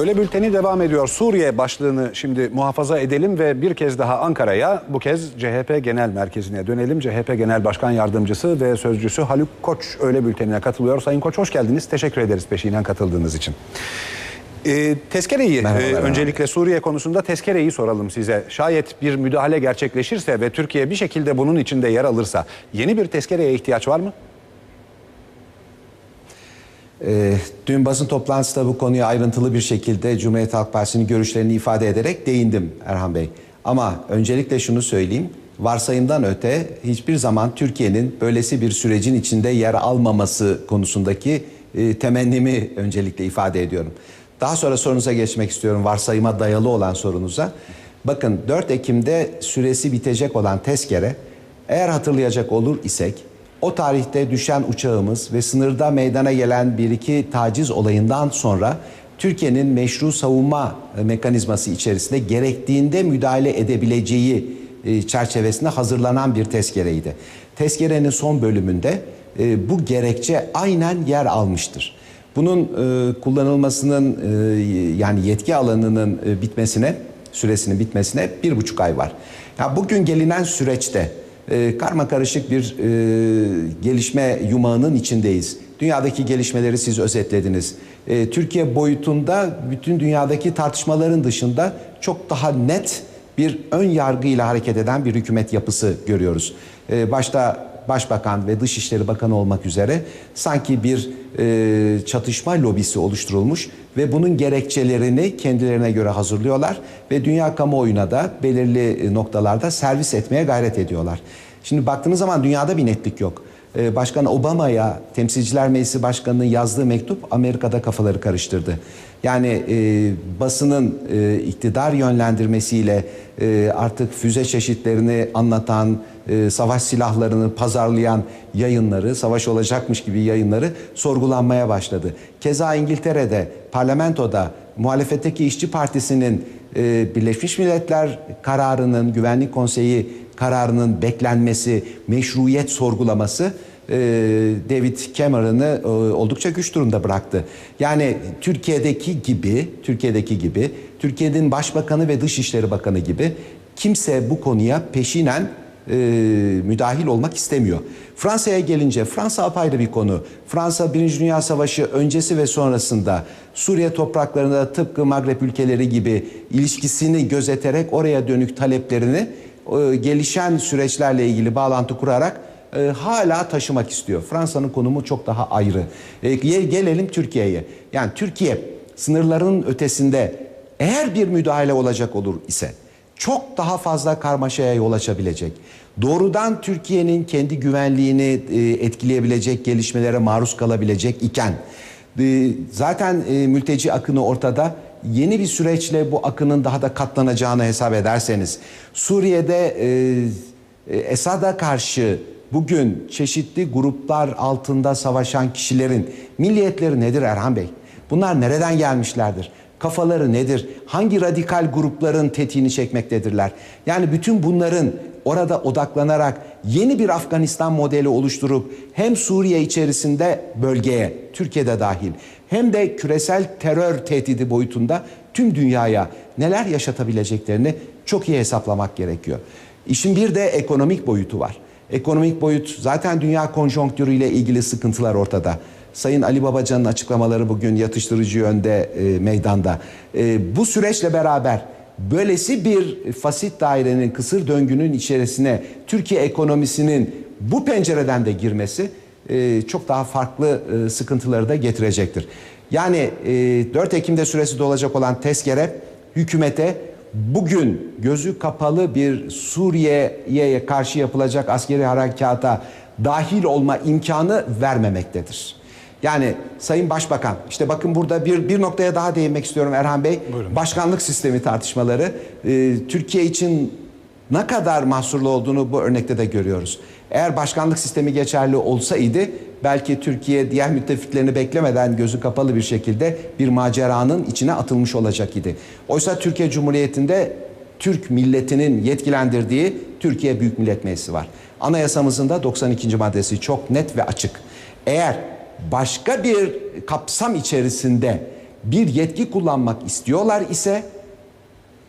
Öyle bülteni devam ediyor. Suriye başlığını şimdi muhafaza edelim ve bir kez daha Ankara'ya bu kez CHP Genel Merkezi'ne dönelim. CHP Genel Başkan Yardımcısı ve Sözcüsü Haluk Koç öyle bültenine katılıyor. Sayın Koç hoş geldiniz. Teşekkür ederiz peşinden katıldığınız için. Ee, tezkereyi, e, öncelikle Suriye konusunda tezkereyi soralım size. Şayet bir müdahale gerçekleşirse ve Türkiye bir şekilde bunun içinde yer alırsa yeni bir tezkereye ihtiyaç var mı? Ee, dün basın toplantısında bu konuya ayrıntılı bir şekilde Cumhuriyet Halk Partisi'nin görüşlerini ifade ederek değindim Erhan Bey. Ama öncelikle şunu söyleyeyim. Varsayımdan öte hiçbir zaman Türkiye'nin böylesi bir sürecin içinde yer almaması konusundaki e, temennimi öncelikle ifade ediyorum. Daha sonra sorunuza geçmek istiyorum varsayıma dayalı olan sorunuza. Bakın 4 Ekim'de süresi bitecek olan tezkere eğer hatırlayacak olur isek o tarihte düşen uçağımız ve sınırda meydana gelen bir iki taciz olayından sonra Türkiye'nin meşru savunma e, mekanizması içerisinde gerektiğinde müdahale edebileceği e, çerçevesinde hazırlanan bir tezkereydi. Tezkerenin son bölümünde e, bu gerekçe aynen yer almıştır. Bunun kullanılmasının yani yetki alanının bitmesine, süresinin bitmesine bir buçuk ay var. Ya bugün gelinen süreçte e, karma karışık bir e, gelişme yumağının içindeyiz. Dünyadaki gelişmeleri siz özetlediniz. E, Türkiye boyutunda bütün dünyadaki tartışmaların dışında çok daha net bir ön yargıyla hareket eden bir hükümet yapısı görüyoruz. E, başta Başbakan ve Dışişleri Bakanı olmak üzere sanki bir e, çatışma lobisi oluşturulmuş ve bunun gerekçelerini kendilerine göre hazırlıyorlar ve dünya kamuoyuna da belirli noktalarda servis etmeye gayret ediyorlar. Şimdi baktığınız zaman dünyada bir netlik yok. E, Başkan Obama'ya Temsilciler Meclisi Başkanı'nın yazdığı mektup Amerika'da kafaları karıştırdı. Yani e, basının e, iktidar yönlendirmesiyle e, artık füze çeşitlerini anlatan, e, savaş silahlarını pazarlayan yayınları, savaş olacakmış gibi yayınları sorgulanmaya başladı. Keza İngiltere'de, parlamentoda muhalefetteki işçi partisinin e, Birleşmiş Milletler kararının, Güvenlik Konseyi kararının beklenmesi, meşruiyet sorgulaması e, David Cameron'ı e, oldukça güç durumda bıraktı. Yani Türkiye'deki gibi, Türkiye'deki gibi, Türkiye'nin Başbakanı ve Dışişleri Bakanı gibi kimse bu konuya peşinen e, müdahil olmak istemiyor. Fransa'ya gelince Fransa apayrı bir konu. Fransa Birinci Dünya Savaşı öncesi ve sonrasında Suriye topraklarında tıpkı Magreb ülkeleri gibi ilişkisini gözeterek oraya dönük taleplerini e, gelişen süreçlerle ilgili bağlantı kurarak e, hala taşımak istiyor. Fransa'nın konumu çok daha ayrı. E, gel- gelelim Türkiye'ye. Yani Türkiye sınırların ötesinde eğer bir müdahale olacak olur ise çok daha fazla karmaşaya yol açabilecek. Doğrudan Türkiye'nin kendi güvenliğini e, etkileyebilecek gelişmelere maruz kalabilecek iken e, zaten e, mülteci akını ortada. Yeni bir süreçle bu akının daha da katlanacağını hesap ederseniz Suriye'de Esad'a karşı bugün çeşitli gruplar altında savaşan kişilerin milliyetleri nedir Erhan Bey? Bunlar nereden gelmişlerdir? Kafaları nedir? Hangi radikal grupların tetiğini çekmektedirler? Yani bütün bunların orada odaklanarak yeni bir Afganistan modeli oluşturup hem Suriye içerisinde bölgeye, Türkiye'de dahil hem de küresel terör tehdidi boyutunda tüm dünyaya neler yaşatabileceklerini çok iyi hesaplamak gerekiyor. İşin bir de ekonomik boyutu var. Ekonomik boyut zaten dünya konjonktürüyle ilgili sıkıntılar ortada. Sayın Ali Babacan'ın açıklamaları bugün yatıştırıcı yönde e, meydanda. E, bu süreçle beraber böylesi bir fasit dairenin kısır döngünün içerisine Türkiye ekonomisinin bu pencereden de girmesi e, çok daha farklı e, sıkıntıları da getirecektir. Yani e, 4 Ekim'de süresi dolacak olan tezkere hükümete bugün gözü kapalı bir Suriye'ye karşı yapılacak askeri harekata dahil olma imkanı vermemektedir. Yani Sayın Başbakan, işte bakın burada bir, bir noktaya daha değinmek istiyorum Erhan Bey. Buyurun. Başkanlık sistemi tartışmaları. Ee, Türkiye için ne kadar mahsurlu olduğunu bu örnekte de görüyoruz. Eğer başkanlık sistemi geçerli olsaydı belki Türkiye diğer müttefiklerini beklemeden gözü kapalı bir şekilde bir maceranın içine atılmış olacak idi. Oysa Türkiye Cumhuriyeti'nde Türk milletinin yetkilendirdiği Türkiye Büyük Millet Meclisi var. Anayasamızın da 92. maddesi çok net ve açık. Eğer başka bir kapsam içerisinde bir yetki kullanmak istiyorlar ise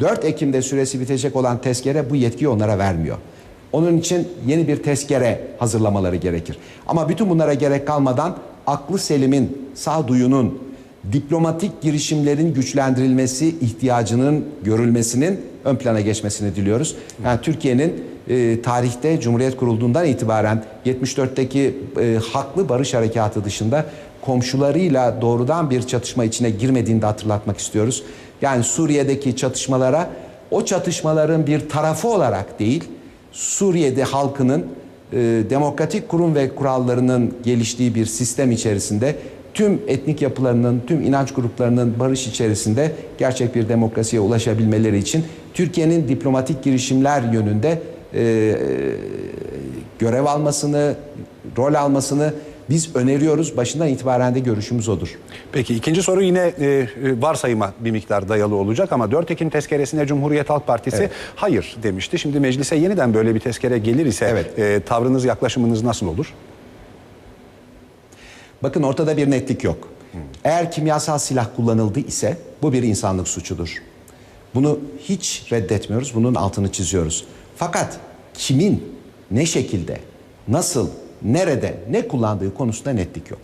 4 Ekim'de süresi bitecek olan tezkere bu yetkiyi onlara vermiyor. Onun için yeni bir tezkere hazırlamaları gerekir. Ama bütün bunlara gerek kalmadan aklı selimin, sağduyunun, diplomatik girişimlerin güçlendirilmesi ihtiyacının görülmesinin ön plana geçmesini diliyoruz. Yani Türkiye'nin e, tarihte Cumhuriyet kurulduğundan itibaren 74'teki e, haklı barış harekatı dışında komşularıyla doğrudan bir çatışma içine girmediğini de hatırlatmak istiyoruz. Yani Suriye'deki çatışmalara o çatışmaların bir tarafı olarak değil, Suriye'de halkının e, demokratik kurum ve kurallarının geliştiği bir sistem içerisinde tüm etnik yapılarının, tüm inanç gruplarının barış içerisinde gerçek bir demokrasiye ulaşabilmeleri için Türkiye'nin diplomatik girişimler yönünde e, görev almasını, rol almasını biz öneriyoruz. Başından itibaren de görüşümüz odur. Peki ikinci soru yine e, e, varsayıma bir miktar dayalı olacak ama 4 Ekim tezkeresine Cumhuriyet Halk Partisi hayır demişti. Şimdi meclise yeniden böyle bir tezkere gelir ise Evet. e, tavrınız yaklaşımınız nasıl olur? Bakın ortada bir netlik yok. Eğer kimyasal silah kullanıldı ise bu bir insanlık suçudur. Bunu hiç reddetmiyoruz, bunun altını çiziyoruz. Fakat kimin, ne şekilde, nasıl, nerede, ne kullandığı konusunda netlik yok.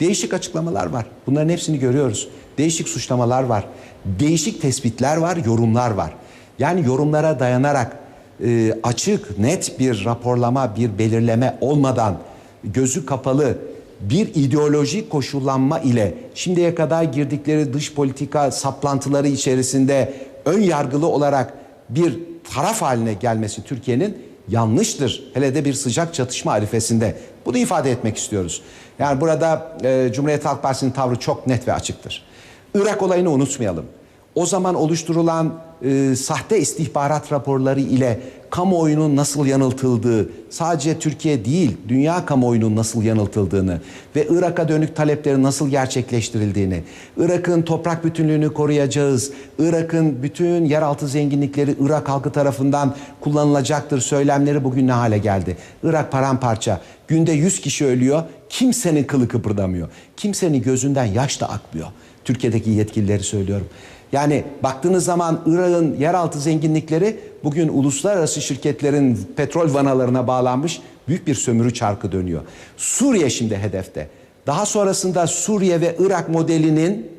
Değişik açıklamalar var. Bunların hepsini görüyoruz. Değişik suçlamalar var. Değişik tespitler var, yorumlar var. Yani yorumlara dayanarak e, açık, net bir raporlama, bir belirleme olmadan gözü kapalı bir ideolojik koşullanma ile şimdiye kadar girdikleri dış politika saplantıları içerisinde ön yargılı olarak bir taraf haline gelmesi Türkiye'nin yanlıştır. Hele de bir sıcak çatışma arifesinde. Bunu ifade etmek istiyoruz. Yani burada e, Cumhuriyet Halk Partisi'nin tavrı çok net ve açıktır. Irak olayını unutmayalım. O zaman oluşturulan e, sahte istihbarat raporları ile kamuoyunun nasıl yanıltıldığı, sadece Türkiye değil, dünya kamuoyunun nasıl yanıltıldığını ve Irak'a dönük taleplerin nasıl gerçekleştirildiğini, Irak'ın toprak bütünlüğünü koruyacağız, Irak'ın bütün yeraltı zenginlikleri Irak halkı tarafından kullanılacaktır söylemleri bugün ne hale geldi? Irak paramparça, günde 100 kişi ölüyor, kimsenin kılı kıpırdamıyor, kimsenin gözünden yaş da akmıyor. Türkiye'deki yetkilileri söylüyorum. Yani baktığınız zaman Irak'ın yeraltı zenginlikleri bugün uluslararası şirketlerin petrol vanalarına bağlanmış büyük bir sömürü çarkı dönüyor. Suriye şimdi hedefte. Daha sonrasında Suriye ve Irak modelinin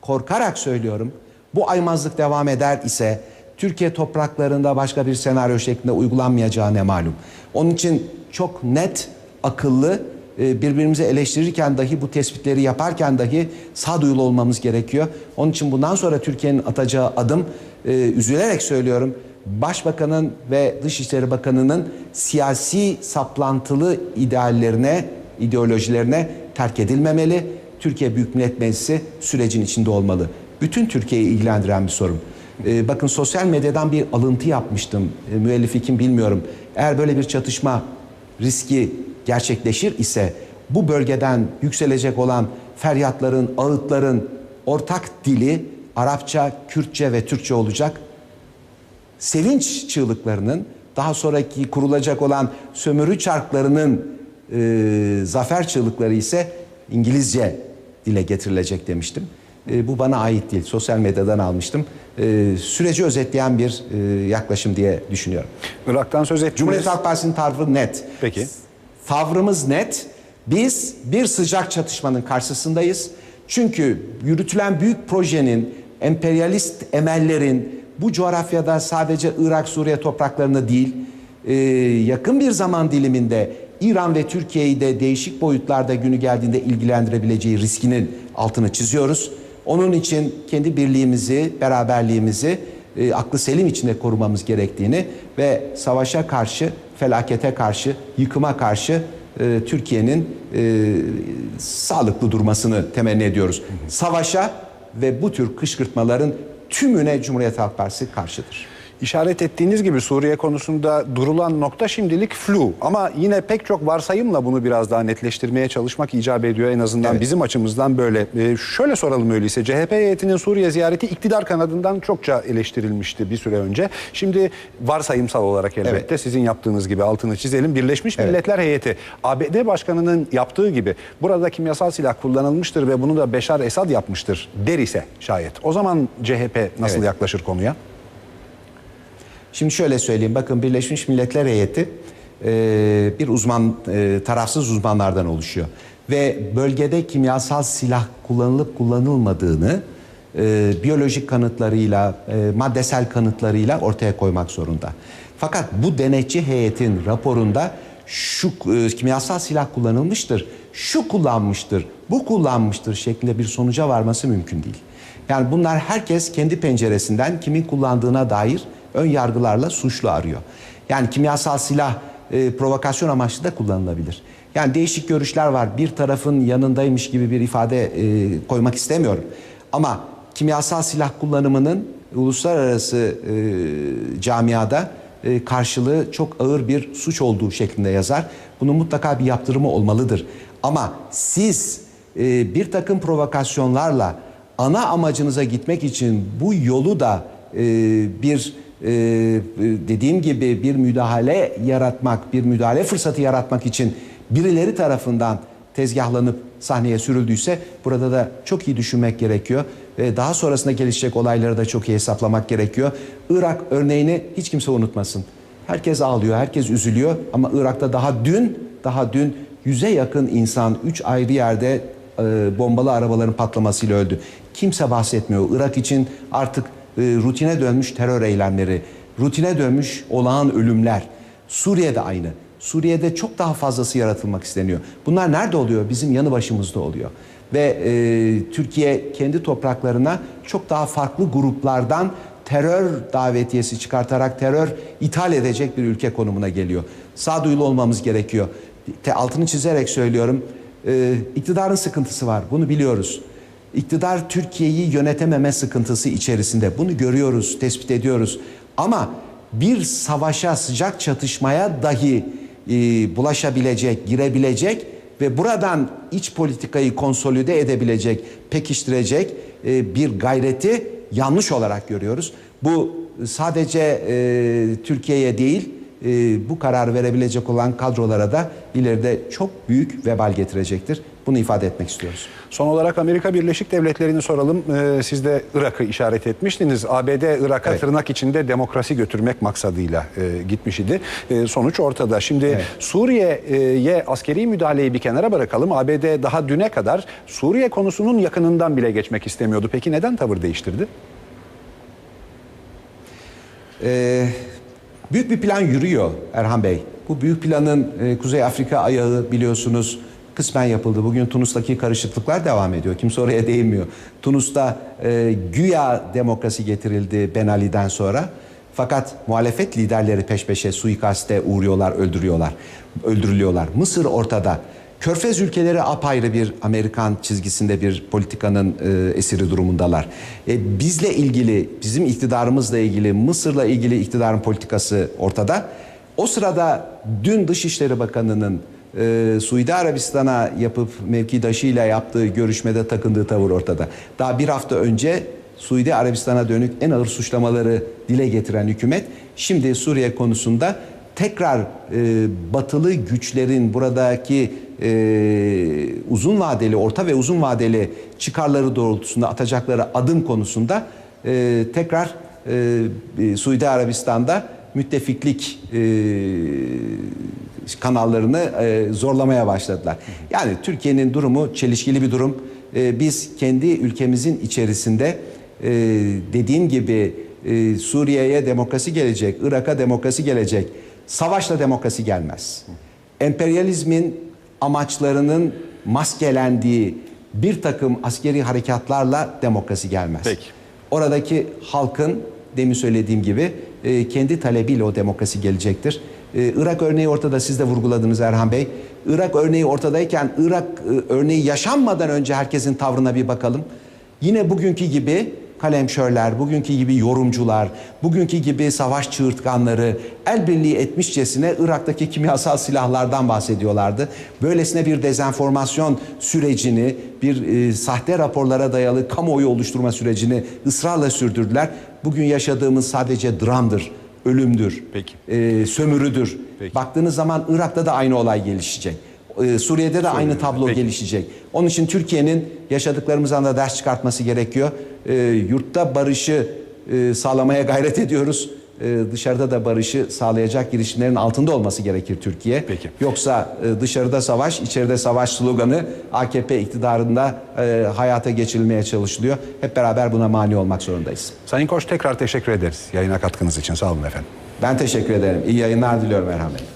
korkarak söylüyorum bu aymazlık devam eder ise Türkiye topraklarında başka bir senaryo şeklinde uygulanmayacağı ne malum. Onun için çok net, akıllı birbirimizi eleştirirken dahi bu tespitleri yaparken dahi sağduyulu olmamız gerekiyor. Onun için bundan sonra Türkiye'nin atacağı adım e, üzülerek söylüyorum Başbakanın ve Dışişleri Bakanı'nın siyasi saplantılı ideallerine, ideolojilerine terk edilmemeli. Türkiye Büyük Millet Meclisi sürecin içinde olmalı. Bütün Türkiye'yi ilgilendiren bir sorun. Ee, bakın sosyal medyadan bir alıntı yapmıştım. Ee, müellifi kim bilmiyorum. Eğer böyle bir çatışma riski gerçekleşir ise bu bölgeden yükselecek olan feryatların, ağıtların ortak dili Arapça, Kürtçe ve Türkçe olacak. Sevinç çığlıklarının daha sonraki kurulacak olan sömürü çarklarının e, zafer çığlıkları ise İngilizce dile getirilecek demiştim. E, bu bana ait değil. Sosyal medyadan almıştım. E, süreci özetleyen bir e, yaklaşım diye düşünüyorum. Irak'tan söz ettiniz. Cumhuriyet Halk Partisi'nin tavrı net. Peki. Tavrımız net. Biz bir sıcak çatışmanın karşısındayız. Çünkü yürütülen büyük projenin, emperyalist emellerin bu coğrafyada sadece Irak, Suriye topraklarında değil, e, yakın bir zaman diliminde İran ve Türkiye'yi de değişik boyutlarda günü geldiğinde ilgilendirebileceği riskinin altını çiziyoruz. Onun için kendi birliğimizi, beraberliğimizi e, aklı selim içinde korumamız gerektiğini ve savaşa karşı, felakete karşı, yıkıma karşı e, Türkiye'nin e, sağlıklı durmasını temenni ediyoruz. Savaşa ve bu tür kışkırtmaların tümüne Cumhuriyet Halk Partisi karşıdır. İşaret ettiğiniz gibi Suriye konusunda durulan nokta şimdilik flu. Ama yine pek çok varsayımla bunu biraz daha netleştirmeye çalışmak icap ediyor. En azından Evet. bizim açımızdan böyle. Ee, şöyle soralım öyleyse. CHP heyetinin Suriye ziyareti iktidar kanadından çokça eleştirilmişti bir süre önce. Şimdi varsayımsal olarak elbette Evet. sizin yaptığınız gibi altını çizelim. Birleşmiş Evet. Milletler Heyeti ABD Başkanı'nın yaptığı gibi burada kimyasal silah kullanılmıştır ve bunu da Beşar Esad yapmıştır der ise şayet. O zaman CHP nasıl Evet. yaklaşır konuya? Şimdi şöyle söyleyeyim. Bakın Birleşmiş Milletler Heyeti e, bir uzman, e, tarafsız uzmanlardan oluşuyor. Ve bölgede kimyasal silah kullanılıp kullanılmadığını e, biyolojik kanıtlarıyla, e, maddesel kanıtlarıyla ortaya koymak zorunda. Fakat bu denetçi heyetin raporunda şu e, kimyasal silah kullanılmıştır, şu kullanmıştır, bu kullanmıştır şeklinde bir sonuca varması mümkün değil. Yani bunlar herkes kendi penceresinden kimin kullandığına dair ön yargılarla suçlu arıyor. Yani kimyasal silah e, provokasyon amaçlı da kullanılabilir. Yani değişik görüşler var. Bir tarafın yanındaymış gibi bir ifade e, koymak istemiyorum. Ama kimyasal silah kullanımının uluslararası e, camiada e, karşılığı çok ağır bir suç olduğu şeklinde yazar. Bunun mutlaka bir yaptırımı olmalıdır. Ama siz e, bir takım provokasyonlarla ana amacınıza gitmek için bu yolu da e, bir e, dediğim gibi bir müdahale yaratmak, bir müdahale fırsatı yaratmak için birileri tarafından tezgahlanıp sahneye sürüldüyse burada da çok iyi düşünmek gerekiyor ve daha sonrasında gelişecek olayları da çok iyi hesaplamak gerekiyor. Irak örneğini hiç kimse unutmasın. Herkes ağlıyor, herkes üzülüyor ama Irak'ta daha dün, daha dün yüze yakın insan üç ayrı yerde e, bombalı arabaların patlamasıyla öldü. Kimse bahsetmiyor. Irak için artık rutine dönmüş terör eylemleri, rutine dönmüş olağan ölümler. Suriye'de aynı. Suriye'de çok daha fazlası yaratılmak isteniyor. Bunlar nerede oluyor? Bizim yanı başımızda oluyor. Ve e, Türkiye kendi topraklarına çok daha farklı gruplardan terör davetiyesi çıkartarak terör ithal edecek bir ülke konumuna geliyor. Sağduyulu olmamız gerekiyor. Altını çizerek söylüyorum. E, iktidarın sıkıntısı var. Bunu biliyoruz. İktidar Türkiye'yi yönetememe sıkıntısı içerisinde. Bunu görüyoruz, tespit ediyoruz. Ama bir savaşa, sıcak çatışmaya dahi e, bulaşabilecek, girebilecek ve buradan iç politikayı konsolide edebilecek, pekiştirecek e, bir gayreti yanlış olarak görüyoruz. Bu sadece e, Türkiye'ye değil, e, bu karar verebilecek olan kadrolara da ileride çok büyük vebal getirecektir. Bunu ifade etmek istiyoruz. Son olarak Amerika Birleşik Devletleri'ni soralım. Ee, siz de Irak'ı işaret etmiştiniz. ABD Irak'a Evet. tırnak içinde demokrasi götürmek maksadıyla e, gitmiş idi. E, sonuç ortada. Şimdi Evet. Suriye'ye askeri müdahaleyi bir kenara bırakalım. ABD daha düne kadar Suriye konusunun yakınından bile geçmek istemiyordu. Peki neden tavır değiştirdi? Ee, büyük bir plan yürüyor Erhan Bey. Bu büyük planın e, Kuzey Afrika ayağı biliyorsunuz kısmen yapıldı. Bugün Tunus'taki karışıklıklar devam ediyor. Kimse oraya değinmiyor. Tunus'ta e, güya demokrasi getirildi Ben Ali'den sonra. Fakat muhalefet liderleri peş peşe suikaste uğruyorlar, öldürüyorlar, öldürülüyorlar. Mısır ortada. Körfez ülkeleri apayrı bir Amerikan çizgisinde bir politikanın e, esiri durumundalar. E, bizle ilgili, bizim iktidarımızla ilgili, Mısır'la ilgili iktidarın politikası ortada. O sırada dün Dışişleri Bakanı'nın e, Suudi Arabistan'a yapıp mevkidaşıyla yaptığı görüşmede takındığı tavır ortada. Daha bir hafta önce Suudi Arabistan'a dönük en ağır suçlamaları dile getiren hükümet şimdi Suriye konusunda tekrar e, batılı güçlerin buradaki e, uzun vadeli, orta ve uzun vadeli çıkarları doğrultusunda atacakları adım konusunda e, tekrar e, Suudi Arabistan'da müttefiklik e, kanallarını e, zorlamaya başladılar. Yani Türkiye'nin durumu çelişkili bir durum. E, biz kendi ülkemizin içerisinde e, dediğim gibi e, Suriye'ye demokrasi gelecek, Irak'a demokrasi gelecek. Savaşla demokrasi gelmez. Emperyalizmin amaçlarının maskelendiği bir takım askeri harekatlarla demokrasi gelmez. Peki. Oradaki halkın demin söylediğim gibi e, kendi talebiyle o demokrasi gelecektir. E, Irak örneği ortada siz de vurguladınız Erhan Bey. Irak örneği ortadayken Irak e, örneği yaşanmadan önce herkesin tavrına bir bakalım. Yine bugünkü gibi kalemşörler, bugünkü gibi yorumcular, bugünkü gibi savaş çığırtkanları el birliği etmişçesine Irak'taki kimyasal silahlardan bahsediyorlardı. Böylesine bir dezenformasyon sürecini, bir e, sahte raporlara dayalı kamuoyu oluşturma sürecini ısrarla sürdürdüler. Bugün yaşadığımız sadece dramdır, ölümdür, Peki. e, sömürüdür. Peki. Baktığınız zaman Irak'ta da aynı olay gelişecek. Ee, Suriye'de de aynı tablo Peki. gelişecek. Onun için Türkiye'nin yaşadıklarımızdan da ders çıkartması gerekiyor. Ee, yurtta barışı e, sağlamaya gayret ediyoruz. Ee, dışarıda da barışı sağlayacak girişimlerin altında olması gerekir Türkiye. Peki. Yoksa e, dışarıda savaş, içeride savaş sloganı AKP iktidarında e, hayata geçirilmeye çalışılıyor. Hep beraber buna mani olmak zorundayız. Sayın Koç tekrar teşekkür ederiz yayına katkınız için. Sağ olun efendim. Ben teşekkür ederim. İyi yayınlar diliyorum Erhan Bey.